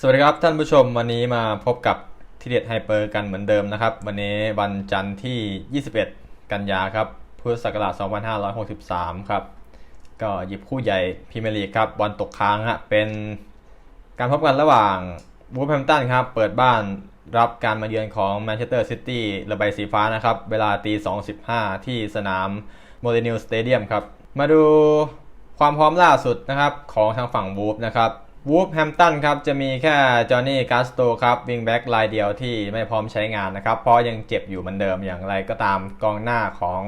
สวัสดีครับท่านผู้ชมวันนี้มาพบกับทีเด็ดไฮเปอร์กันเหมือนเดิมนะครับ วันนี้วันจันทร์ที่ 21 กันยาครับพุทธศักราช2563 ครับ ก็หยิบคู่ใหญ่พรีเมียร์ลีกครับบอลตกค้างฮะเป็นการพบกันระหว่างบูฟแฮมตันครับ เปิดบ้านรับการมาเยือนของแมนเชสเตอร์ซิตี้ระบายสีฟ้านะครับ เวลาตี 2.15 ที่สนามโมเดนิลสเตเดียมครับ มาดูความพร้อมล่าสุดนะครับของทางฝั่งบูฟนะครับ วูฟแฮมตันครับจะมีแค่จอห์นนี่กาสโตครับวิงแบ็กรายเดียวที่ไม่พร้อมใช้งานนะครับ เพราะยังเจ็บอยู่เหมือนเดิมอย่างไรก็ตามกองหน้าของ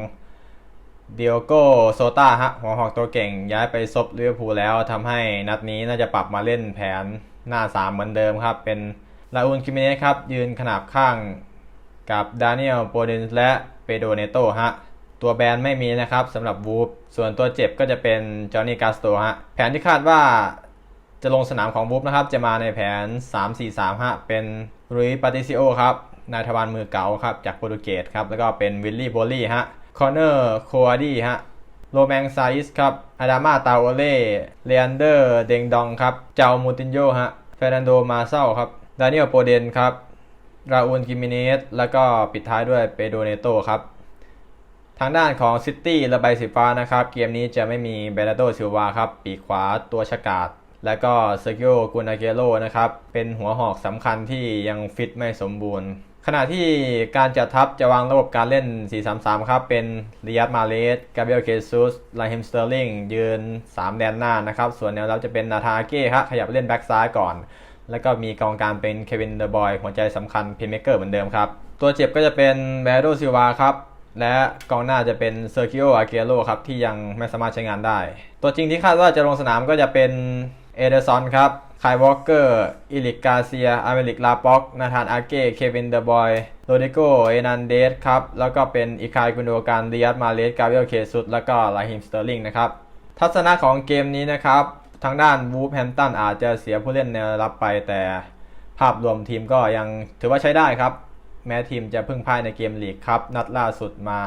เดียโกโซตาฮะหัวหอกตัวเก่งย้ายไปซบลิเวอร์พูลแล้วทำให้นัดนี้น่าจะปรับมาเล่นแผนหน้า 3 เหมือนเดิมครับ เป็นลาอุนคิมิเนสครับ ยืนขนาบข้างกับดานิเอลโปเดนและเปโดเนโตฮะตัวแบนไม่มีนะครับสำหรับวูฟส่วนตัวเจ็บก็จะเป็นจอห์นนี่กาสโตฮะแผนที่คาดว่า จะลงสนามของบุ๊บนะครับ จะมาในแผน 3-4-3ฮะเป็นรุยปาติซิโอครับนายทวารมือเก่าครับจากโปรตุเกสครับแล้วก็เป็นวิลลี่โบลลี่ฮะคอนเนอร์โคอาดีฮะโรแมงซาอิสครับอาดามาตาโอเล่เลอันเดอร์ เดงดองครับ เจ้ามูตินโยฮะเฟรนันโดมาเซาครับดานิเอลโปเดนครับ ราอูนกิมิเนส แล้วก็ปิดท้ายด้วยเปโดเนโตครับ ทางด้านของซิตี้ระบายสีฟ้านะครับ เกมนี้จะไม่มีเบรนโดซิลวาครับ ปีกขวาตัวฉกาด แล้วก็เซอร์กิโอกูนาเกโรนะครับ เป็นหัวหอกสำคัญที่ยังฟิตไม่สมบูรณ์ ขณะที่การจัดทัพจะวางระบบการเล่น 4-3-3 ครับ เป็นริยัตมาเลสกาเบรียลเคซุสไลฮิมสเตอร์ลิงยืน 3 แดนหน้านะครับ ส่วนแนวรับจะเป็นนาธาเก้ครับขยับเล่นแบ็กซ้ายก่อน แล้วก็มีกองกลารเป็นเควินเดอร์บอยหัวใจสำคัญเพนเมเกอร์เหมือนเดิมครับ ตัวเจ็บก็จะเป็นแบรโดซิวาครับและกองหน้าจะเป็นเซอร์กิโออาเกโรครับ ที่ยังไม่สามารถใช้งานได้ ตัวจริงที่คาดว่าจะลงสนามก็จะเป็น เอเดอร์ซอนครับไคลวอลเกอร์ อิลิกกาเซีย อเมริกลาป็อก นาธานอาเก้ เควินเดอร์บอย โรดิโก เอนันเดสครับ แล้วก็เป็นอิคายกุนโดการดิยัตมาเลสกาเวลเคซุดแล้วก็ลาฮิมสเตอร์ลิงนะครับ ทัศนะของเกมนี้นะครับ ทางด้านวูฟแฮมตันอาจจะเสียผู้เล่นแนวรับไปแต่ภาพรวมทีมก็ยังถือว่าใช้ได้ครับ แม้ทีมจะพิ่งพ่ายในเกมลีกครับนัดล่าสุดมา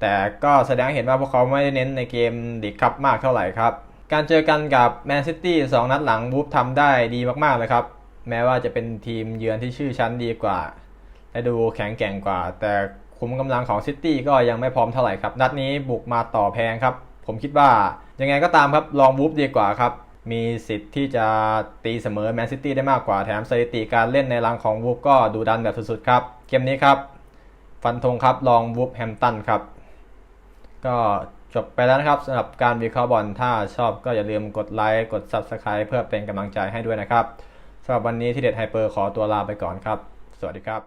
แต่ก็แสดงเห็นว่าพวกเขาไม่ได้เน้นในเกมลีกครับมากเท่าไหร่ครับ การเจอกันกับแมนซิตี้สองนัดหลังวูฟทำได้ดีมากๆเลยครับ แม้ว่าจะเป็นทีมเยือนที่ชื่อชั้นดีกว่า และดูแข็งแกร่งกว่า แต่คุมกำลังของซิตี้ก็ยังไม่พร้อมเท่าไหร่ครับ นัดนี้บุกมาต่อแพงครับ ผมคิดว่ายังไงก็ตามครับลองวูฟดีกว่าครับ มีสิทธิ์ที่จะตีเสมอแมนซิตี้ได้มากกว่าแถมสถิติการเล่นในรังของวูฟก็ดูดันแบบสุดๆครับ เกมนี้ครับ ฟันธงครับลองวูฟแฮมตันครับ ก็ จบไปแล้วนะครับสำหรับการวิเคราะห์บอลถ้าชอบก็อย่าลืมกดไลค์กด Subscribe เพื่อเป็นกำลังใจให้ด้วยนะครับสำหรับวันนี้ที่เด็ดไฮเปอร์ขอตัวลาไปก่อนครับ สวัสดีครับ